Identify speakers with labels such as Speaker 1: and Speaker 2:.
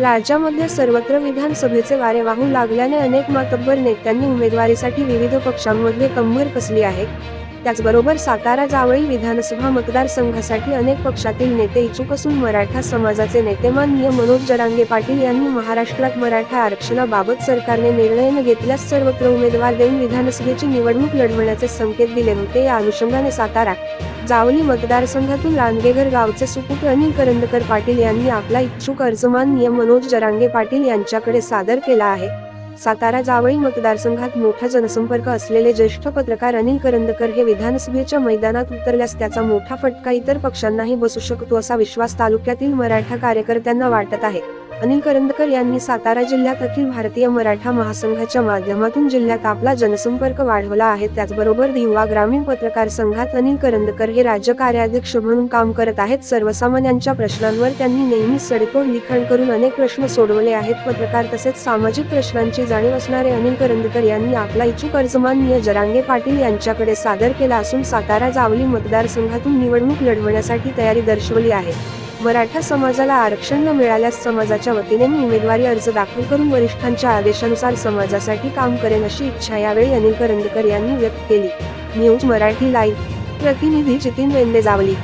Speaker 1: राज्यामध्ये सर्वत्र विधानसभेचे वारे वाहू लागल्याने अनेक मातब्बर नेत्यांनी उमेदवारीसाठी विविध पक्षांमध्ये कंबर कसली आहे? त्याचबरोबर सातारा जावळी विधानसभा मतदारसंघासाठी अनेक पक्षातील नेते इच्छुक असून मराठा समाजाचे नेते माननीय मनोज जरांगे पाटील यांनी महाराष्ट्रात मराठा आरक्षणाबाबत सरकारने निर्णय न घेतल्यास सर्वत्र उमेदवार देऊन विधानसभेची निवडणूक लढवण्याचे संकेत दिले होते. या अनुषंगाने सातारा जावली मतदारसंघातून रानगेघर गावचे सुपुत्र अनिल करंदकर पाटील यांनी आपला इच्छुक अर्ज माननीय मनोज जरांगे पाटील यांच्याकडे सादर केला आहे. सातारा जावळी मतदारसंघात मोठा जनसंपर्क असलेले ज्येष्ठ पत्रकार अनिल करंदकर हे विधानसभेच्या मैदानात उतरल्यास त्याचा मोठा फटका इतर पक्षांनाही बसू शकतो असा विश्वास तालुक्यातील मराठा कार्यकर्त्यांना वाटत आहे. अनिल करंदकर यांनी सातारा जिल्ह्यात अखिल भारतीय मराठा महासंघाच्या माध्यमातून जिल्ह्यात आपला जनसंपर्क वाढवला आहे. त्याचबरोबर दिवा ग्रामीण पत्रकार संघात अनिल करंदकर हे राज्य कार्याध्यक्ष म्हणून काम करत आहेत. सर्वसामान्यांच्या प्रश्नांवर त्यांनी नेहमी सडेतोड लिखाण करून अनेक प्रश्न सोडवले आहेत. पत्रकार तसेच सामाजिक प्रश्नांची जाणीव असणारे अनिल करंदकर यांनी आपला इच्छुक अर्ज माननीय जरांगे पाटील यांच्याकडे सादर केला असून सातारा जावली मतदारसंघातून निवडणूक लढवण्यासाठी तयारी दर्शवली आहे. मराठा समाजाला आरक्षण न मिळाल्यास समाजाच्या वतीने मी उमेदवारी अर्ज दाखल करून वरिष्ठांच्या आदेशानुसार समाजासाठी काम करेन अशी इच्छा यावेळी अनिल करंदकर यांनी व्यक्त केली. News Marathi live. प्रतिनिधी जितीन वेंदे जावली